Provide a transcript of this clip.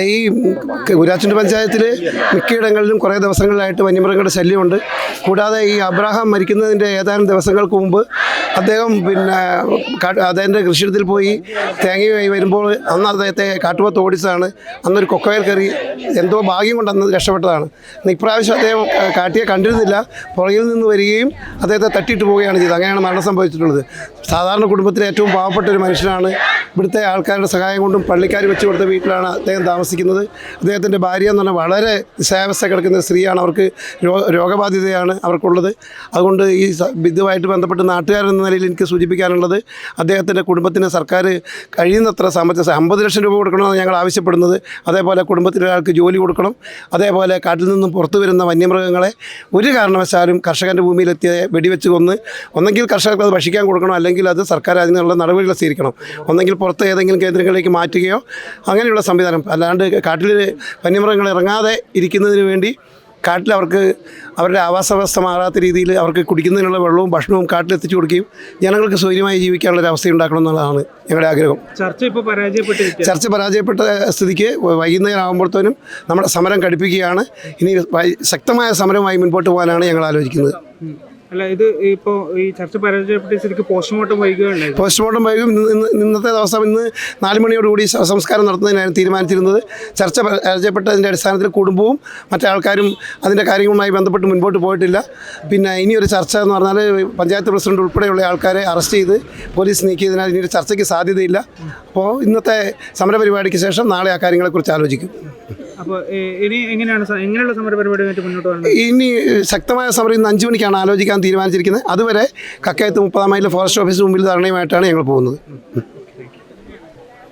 ഈ ഗുരാച്ചുണ്ട് പഞ്ചായത്തിൽ മിക്കയിടങ്ങളിലും കുറേ ദിവസങ്ങളിലായിട്ട് വന്യമൃഗങ്ങളുടെ ശല്യമുണ്ട്. കൂടാതെ ഈ അബ്രാഹാം മരിക്കുന്നതിന്റെ ഏതാനും ദിവസങ്ങൾക്ക് മുമ്പ് അദ്ദേഹം പിന്നെ അദ്ദേഹത്തിന്റെ കൃഷിയിടത്തിൽ പോയി തേങ്ങയുമായി വരുമ്പോൾ അന്ന് അദ്ദേഹത്തെ കാട്ടുപോത്ത് ഓടിച്ചതാണ്. അന്നൊരു കൊക്കവയൽ കയറി എന്തോ ഭാഗ്യം കൊണ്ട് അന്ന് രക്ഷപ്പെട്ടതാണ്. ഇപ്രാവശ്യം അദ്ദേഹം കാട്ടിയെ കണ്ടിരുന്നില്ല. പുറകിൽ നിന്ന് വരികയും അദ്ദേഹത്തെ തട്ടിയിട്ട് പോവുകയാണ് ചെയ്തത്. അങ്ങനെയാണ് മരണം സംഭവിച്ചിട്ടുള്ളത്. സാധാരണ കുടുംബത്തിലെ ഏറ്റവും പാവപ്പെട്ട ഒരു മനുഷ്യനാണ്. ഇവിടുത്തെ ആൾക്കാരുടെ സഹായം കൊണ്ടും പള്ളിക്കാർ വെച്ച് കൊടുത്ത വീട്ടിലാണ് അദ്ദേഹം താമസിക്കുന്നത്. അദ്ദേഹത്തിന്റെ ഭാര്യ എന്ന് പറഞ്ഞാൽ വളരെ നിസ്സാവസ്ഥ കിടക്കുന്ന സ്ത്രീയാണ്. അവർക്ക് രോഗബാധിതയാണ് അവർക്കുള്ളത്. അതുകൊണ്ട് ഈ ഇതുമായിട്ട് ബന്ധപ്പെട്ട് നാട്ടുകാരെന്ന നിലയിൽ എനിക്ക് സൂചിപ്പിക്കാനുള്ളത് അദ്ദേഹത്തിന്റെ കുടുംബത്തിന് സർക്കാർ കഴിയുന്നത്ര സാമ്പത്തിക അമ്പത് ലക്ഷം രൂപ കൊടുക്കണമെന്ന് ഞങ്ങൾ ആവശ്യപ്പെടുന്നത്. അതേപോലെ കുടുംബത്തിലെ ഒരാൾക്ക് ജോലി കൊടുക്കണം. അതേപോലെ കാട്ടിൽ നിന്നും പുറത്തു വരുന്ന വന്യമൃഗങ്ങളെ ഒരു കാരണവശാലും കർഷകന്റെ ഭൂമിയിലെത്തിയ വെടിവെച്ച് കൊന്ന് ഒന്നെങ്കിൽ കർഷകർക്ക് അത് ഭക്ഷിക്കാൻ കൊടുക്കണം അല്ലെങ്കിൽ അത് സർക്കാർ അതിനുള്ള നടപടികൾ സ്വീകരിക്കണം. ഒന്നെങ്കിൽ പുറത്ത് ഏതെങ്കിലും കേന്ദ്രങ്ങളിലേക്ക് മാറ്റുകയോ അങ്ങനെയുള്ള സംവിധാനം. അല്ലാണ്ട് കാട്ടിൽ വന്യമൃഗങ്ങൾ ഇറങ്ങാതെ ഇരിക്കുന്നതിന് വേണ്ടി കാട്ടിൽ അവർക്ക് അവരുടെ ആവാസ വ്യവസ്ഥ മാറാത്ത രീതിയിൽ അവർക്ക് കുടിക്കുന്നതിനുള്ള വെള്ളവും ഭക്ഷണവും കാട്ടിലെത്തിച്ചു കൊടുക്കുകയും ജനങ്ങൾക്ക് സൗകര്യമായി ജീവിക്കാനുള്ള ഒരു അവസ്ഥ ഉണ്ടാക്കണം എന്നുള്ളതാണ് ഞങ്ങളുടെ ആഗ്രഹം. ചർച്ച ഇപ്പോൾ പരാജയപ്പെട്ടിരിക്കുക ചർച്ച പരാജയപ്പെട്ട സ്ഥിതിക്ക് വൈകുന്നേരം ആകുമ്പോഴത്തേനും നമ്മുടെ സമരം ഘടിപ്പിക്കുകയാണ്. ഇനി ശക്തമായ സമരമായി മുൻപോട്ട് പോകാനാണ് ഞങ്ങൾ ആലോചിക്കുന്നത്. അല്ല ഇത് ഇപ്പോൾ ഈ ചർച്ച പരാജയപ്പെട്ട പോസ്റ്റ്മോർട്ടം വൈകുകയുണ്ടായി പോസ്റ്റ്മോർട്ടം വൈകും. ഇന്ന് ഇന്ന് ഇന്നത്തെ ദിവസം ഇന്ന് നാല് മണിയോടുകൂടി ശ- സംസ്കാരം നടത്തുന്നതിനാണ് തീരുമാനിച്ചിരുന്നത്. ചർച്ച പരാജയപ്പെട്ടതിന്റെ അടിസ്ഥാനത്തിൽ കുടുംബവും മറ്റാൾക്കാരും അതിന്റെ കാര്യങ്ങളുമായി ബന്ധപ്പെട്ട് മുൻപോട്ട് പോയിട്ടില്ല. പിന്നെ ഇനിയൊരു ചർച്ച എന്ന് പറഞ്ഞാൽ പഞ്ചായത്ത് പ്രസിഡന്റ് ഉൾപ്പെടെയുള്ള ആൾക്കാരെ അറസ്റ്റ് ചെയ്ത് പോലീസ് നീക്കിയതിനാൽ ഇനിയൊരു ചർച്ചയ്ക്ക് സാധ്യതയില്ല. അപ്പോൾ ഇന്നത്തെ സമരപരിപാടിക്ക് ശേഷം നാളെ ആ കാര്യങ്ങളെക്കുറിച്ച് ആലോചിക്കും. അപ്പോൾ ഇനി എങ്ങനെയാണ് ഇനി ശക്തമായ സമരം ഇന്ന് അഞ്ച് മണിക്കാണ് ആലോചിക്കാൻ തീരുമാനിച്ചിരിക്കുന്നത്. അതുവരെ കക്കയത്ത് മുപ്പതാം മൈലിലെ ഫോറസ്റ്റ് ഓഫീസിന് മുമ്പിൽ ധരണയുമായിട്ടാണ് ഞങ്ങൾ പോകുന്നത്.